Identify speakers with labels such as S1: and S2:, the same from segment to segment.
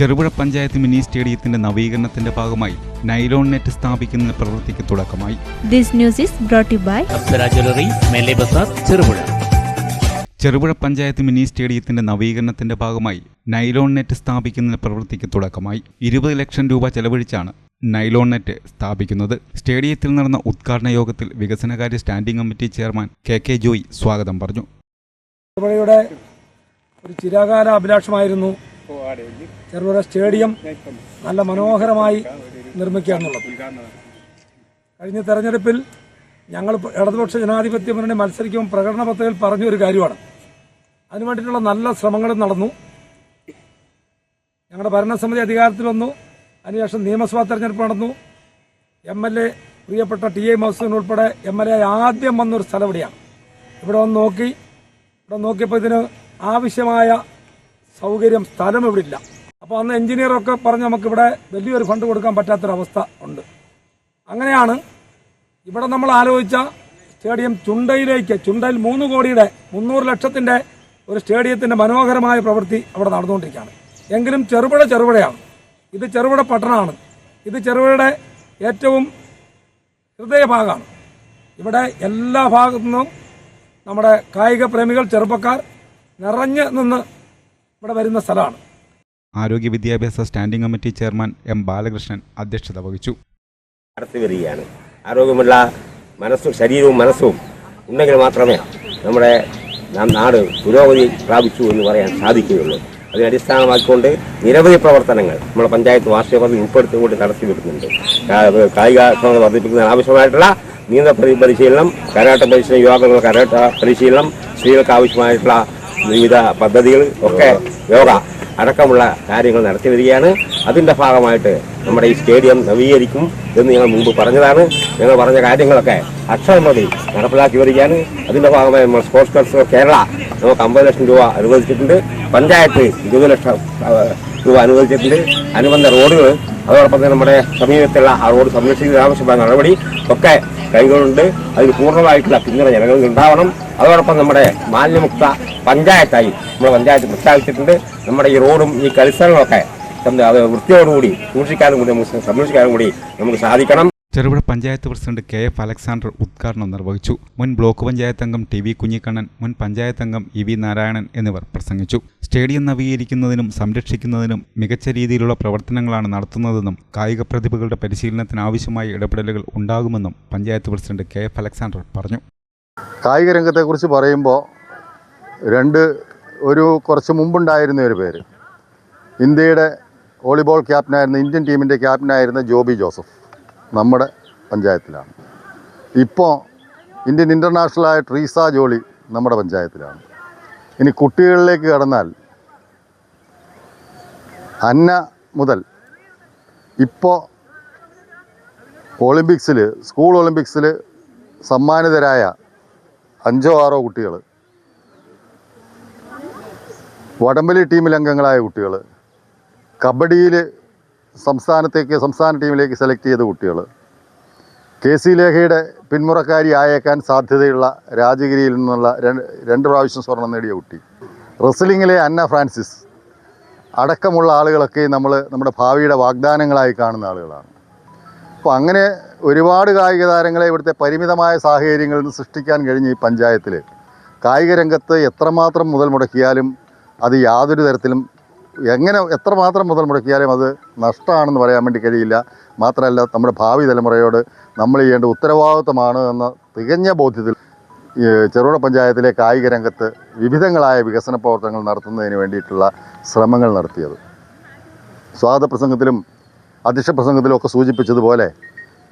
S1: Cherupuzha panchayat mini സ്റ്റേഡിയത്തിന്റെ നവീകരണത്തിന്റെ ഭാഗമായി നൈലോൺ നെറ്റ് സ്ഥാപിക്കുന്ന പ്രവൃത്തിക്ക് തുടക്കമായി.
S2: This news is brought to by
S3: Apsara jewellery Mele Bazar Cherupuzha.
S1: Cherupuzha panchayat mini സ്റ്റേഡിയത്തിന്റെ നവീകരണത്തിന്റെ ഭാഗമായി നൈലോൺ നെറ്റ് സ്ഥാപിക്കുന്ന പ്രവൃത്തിക്ക് തുടക്കമായി. ഇരുപത് ലക്ഷം രൂപ ചെലവഴിച്ചാണ് നൈലോൺ നെറ്റ് സ്ഥാപിക്കുന്നത്. സ്റ്റേഡിയത്തിൽ നടന്ന ഉദ്ഘാടന യോഗത്തിൽ വികസനകാര്യ standing committee chairman K K Joy സ്വാഗതം പറഞ്ഞു.
S4: ചെറുപുഴയുടെ ഒരു ചിരാകാല അഭിലാഷമായിരുന്നു ചെറുപുഴ സ്റ്റേഡിയം നല്ല മനോഹരമായി നിർമ്മിക്കുക എന്നുള്ളത് കഴിഞ്ഞ തെരഞ്ഞെടുപ്പിൽ ഞങ്ങൾ ഇടതുപക്ഷ ജനാധിപത്യ മുന്നണി മത്സരിക്കുമ്പോൾ പ്രകടന പത്രികയിൽ പറഞ്ഞ ഒരു കാര്യമാണ്. അതിനു വേണ്ടിയിട്ടുള്ള നല്ല ശ്രമങ്ങളും നടന്നു. ഞങ്ങളുടെ ഭരണസമിതി അധികാരത്തിൽ വന്നു. അതിനുശേഷം നിയമസഭാ തെരഞ്ഞെടുപ്പ് നടന്നു. എം എൽ എ പ്രിയപ്പെട്ട ടി എ മൗസൂൻ ഉൾപ്പെടെ എം എൽ എ ആദ്യം വന്നൊരു സ്ഥലം ഇവിടെയാണ്. ഇവിടെ വന്ന് നോക്കി. ഇവിടെ നോക്കിയപ്പോൾ ഇതിന് ആവശ്യമായ സൗകര്യം സ്ഥലം ഇവിടെ ഇല്ല അപ്പോൾ അന്ന് എഞ്ചിനീയറൊക്കെ പറഞ്ഞ് നമുക്കിവിടെ വലിയൊരു ഫണ്ട് കൊടുക്കാൻ പറ്റാത്തൊരവസ്ഥ ഉണ്ട്. അങ്ങനെയാണ് ഇവിടെ നമ്മൾ ആലോചിച്ച സ്റ്റേഡിയം ചുണ്ടയിലേക്ക് ചുണ്ടയിൽ മൂന്ന് കോടിയുടെ മുന്നൂറ് ലക്ഷത്തിന്റെ ഒരു സ്റ്റേഡിയത്തിന്റെ മനോഹരമായ പ്രവൃത്തി അവിടെ നടന്നുകൊണ്ടിരിക്കുകയാണ്. എങ്കിലും ചെറുപുഴ ചെറുപുഴയാണ്. ഇത് ചെറുപുഴ പട്ടണമാണ്. ഇത് ചെറുപുഴയുടെ ഏറ്റവും ഹൃദയഭാഗമാണ്. ഇവിടെ എല്ലാ ഭാഗത്തു നിന്നും നമ്മുടെ കായിക പ്രേമികൾ ചെറുപ്പക്കാർ നിറഞ്ഞ് നിന്ന് ഇവിടെ വരുന്ന സ്ഥലമാണ്.
S1: ആരോഗ്യ വിദ്യാഭ്യാസ standing committee chairman M Balakrishnan അധ്യക്ഷത വഹിച്ചു.
S5: നടത്തി വരികയാണ്. ആരോഗ്യമുള്ള മനസ്സും ശരീരവും മനസ്സും ഉണ്ടെങ്കിൽ മാത്രമേ നമ്മുടെ നാട് പുരോഗതി പ്രാപിച്ചു എന്ന് പറയാൻ സാധിക്കുകയുള്ളൂ. അതിനെ അടിസ്ഥാനമാക്കിക്കൊണ്ട് നിരവധി പ്രവർത്തനങ്ങൾ നമ്മുടെ പഞ്ചായത്ത് വാർഷിക പദ്ധതി ഉൾപ്പെടുത്തിക്കൊണ്ട് നടത്തി വരുന്നുണ്ട്. കാ- കായിക വർദ്ധിപ്പിക്കുന്നതിന് ആവശ്യമായിട്ടുള്ള നീന്ത പരി- പരിശീലനം കരാട്ട പരിശീലനം യുവാക്കൾക്ക് കരാട്ട പരിശീലനം സ്ത്രീകൾക്ക് ആവശ്യമായിട്ടുള്ള വിവിധ പദ്ധതികൾ ഒക്കെ യോഗ അടക്കമുള്ള കാര്യങ്ങൾ നടത്തി വരികയാണ് അതിന്റെ ഭാഗമായിട്ട് നമ്മുടെ ഈ സ്റ്റേഡിയം നവീകരിക്കും എന്ന് ഞങ്ങൾ മുമ്പ് പറഞ്ഞതാണ്. ഞങ്ങൾ പറഞ്ഞ കാര്യങ്ങളൊക്കെ അക്ഷരമതി നടപ്പിലാക്കി വരികയാണ്. അതിന്റെ ഭാഗമായി നമ്മൾ സ്പോർട്സ് ഓഫ് കേരള നമുക്ക് അമ്പത് ലക്ഷം രൂപ അനുവദിച്ചിട്ടുണ്ട്. പഞ്ചായത്ത് ഇരുപത് ലക്ഷം രൂപ അനുവദിച്ചിട്ടുണ്ട്. അനുബന്ധ റോഡുകൾ അതോടൊപ്പം തന്നെ നമ്മുടെ സമീപത്തുള്ള ആ റോഡ് സംരക്ഷിക്കുന്നതിന് ആവശ്യമായ നടപടി ഒക്കെ കൈകൊണ്ടുണ്ട്. അതിന് പൂർണമായിട്ടുള്ള പിന്തുണ ജനങ്ങൾക്ക് ഉണ്ടാവണം. അതോടൊപ്പം നമ്മുടെ മാലിന്യമുക്ത പഞ്ചായത്തായി നമ്മുടെ പഞ്ചായത്ത് പ്രഖ്യാപിച്ചിട്ടുണ്ട്. നമ്മുടെ ഈ റോഡും ഈ കലിസ്ഥലങ്ങളൊക്കെ അത് വൃത്തിയോടുകൂടി സൂക്ഷിക്കാനും കൂടി നമുക്ക് സംരക്ഷിക്കാനും കൂടി നമുക്ക് സാധിക്കണം.
S1: Cherupuzha panchayat president K F Alexander ഉദ്ഘാടനം നിർവഹിച്ചു. മുൻ ബ്ലോക്ക് പഞ്ചായത്ത് അംഗം ടി വി കുഞ്ഞിക്കണ്ണൻ മുൻ പഞ്ചായത്ത് അംഗം ഇ വി നാരായണൻ എന്നിവർ പ്രസംഗിച്ചു. സ്റ്റേഡിയം നവീകരിക്കുന്നതിനും സംരക്ഷിക്കുന്നതിനും മികച്ച രീതിയിലുള്ള പ്രവർത്തനങ്ങളാണ് നടത്തുന്നതെന്നും കായിക പ്രതിഭകളുടെ പരിശീലനത്തിന് ആവശ്യമായ ഇടപെടലുകൾ ഉണ്ടാകുമെന്നും panchayat president K F Alexander പറഞ്ഞു.
S6: കായിക രംഗത്തെക്കുറിച്ച് പറയുമ്പോൾ രണ്ട് ഒരു കുറച്ച് മുമ്പുണ്ടായിരുന്ന ഒരു പേര്. ഇന്ത്യയുടെ വോളിബോൾ ക്യാപ്റ്റനായിരുന്ന ഇന്ത്യൻ ടീമിന്റെ ക്യാപ്റ്റനായിരുന്ന ജോബി ജോസഫ് നമ്മുടെ പഞ്ചായത്തിലാണ്. ഇപ്പോൾ ഇന്ത്യൻ ഇന്റർനാഷണലായ ട്രീസ ജോളി നമ്മുടെ പഞ്ചായത്തിലാണ്. ഇനി കുട്ടികളിലേക്ക് കടന്നാൽ അന്ന മുതൽ ഇപ്പോൾ ഒളിമ്പിക്സിൽ സ്കൂൾ ഒളിമ്പിക്സിൽ സമ്മാനിതരായ അഞ്ചോ ആറോ കുട്ടികൾ വടംവലി ടീമിലംഗങ്ങളായ കുട്ടികൾ കബഡിയിൽ സംസ്ഥാനത്തേക്ക് സംസ്ഥാന ടീമിലേക്ക് സെലക്ട് ചെയ്ത കുട്ടികൾ കെ സി ലേഖയുടെ പിന്മുറക്കാരി ആയേക്കാൻ സാധ്യതയുള്ള രാജഗിരിയിൽ നിന്നുള്ള രണ്ട് പ്രാവശ്യം സ്വർണം നേടിയ കുട്ടി. റെസ്ലിങ്ങിലെ അന്ന ഫ്രാൻസിസ്. അടക്കമുള്ള ആളുകളൊക്കെ നമ്മൾ നമ്മുടെ ഭാവിയുടെ വാഗ്ദാനങ്ങളായി കാണുന്ന ആളുകളാണ്. അപ്പോൾ അങ്ങനെ ഒരുപാട് കായിക താരങ്ങളെ ഇവിടുത്തെ പരിമിതമായ സാഹചര്യങ്ങളിൽ നിന്ന് സൃഷ്ടിക്കാൻ കഴിഞ്ഞ ഈ പഞ്ചായത്തിൽ കായിക രംഗത്ത് എത്രമാത്രം മുതൽ മുടക്കിയാലും അത് യാതൊരു തരത്തിലും എങ്ങനെ എത്രമാത്രം മുതൽ മുടക്കിയാലും അത് നഷ്ടമാണെന്ന് പറയാൻ വേണ്ടി കഴിയില്ല. മാത്രമല്ല നമ്മുടെ ഭാവി തലമുറയോട് നമ്മൾ ചെയ്യേണ്ട ഉത്തരവാദിത്വമാണ് എന്ന തികഞ്ഞ ബോധ്യത്തിൽ ചെറുപുഴ പഞ്ചായത്തിലെ കായിക രംഗത്ത് വിവിധങ്ങളായ വികസന പ്രവർത്തനങ്ങൾ നടത്തുന്നതിന് വേണ്ടിയിട്ടുള്ള ശ്രമങ്ങൾ നടത്തിയത്. സ്വാഗത പ്രസംഗത്തിലും അധ്യക്ഷ പ്രസംഗത്തിലൊക്കെ സൂചിപ്പിച്ചതുപോലെ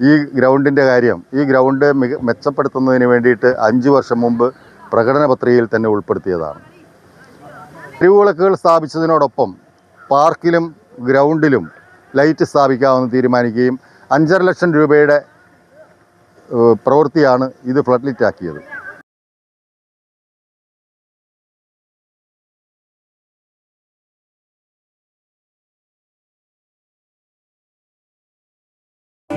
S6: ഈ ഗ്രൗണ്ടിന്റെ കാര്യം ഈ ഗ്രൗണ്ട് മിക മെച്ചപ്പെടുത്തുന്നതിന് വേണ്ടിയിട്ട് അഞ്ച് വർഷം മുമ്പ് പ്രകടന പത്രികയിൽ തന്നെ ഉൾപ്പെടുത്തിയതാണ്. തെരുവുവിളക്കുകൾ സ്ഥാപിച്ചതിനോടൊപ്പം പാർക്കിലും ഗ്രൗണ്ടിലും ലൈറ്റ് സ്ഥാപിക്കാമെന്ന് തീരുമാനിക്കുകയും അഞ്ചര ലക്ഷം രൂപയുടെ പ്രവൃത്തിയാണ് ഇത് ഫ്ലഡ് ആക്കിയത്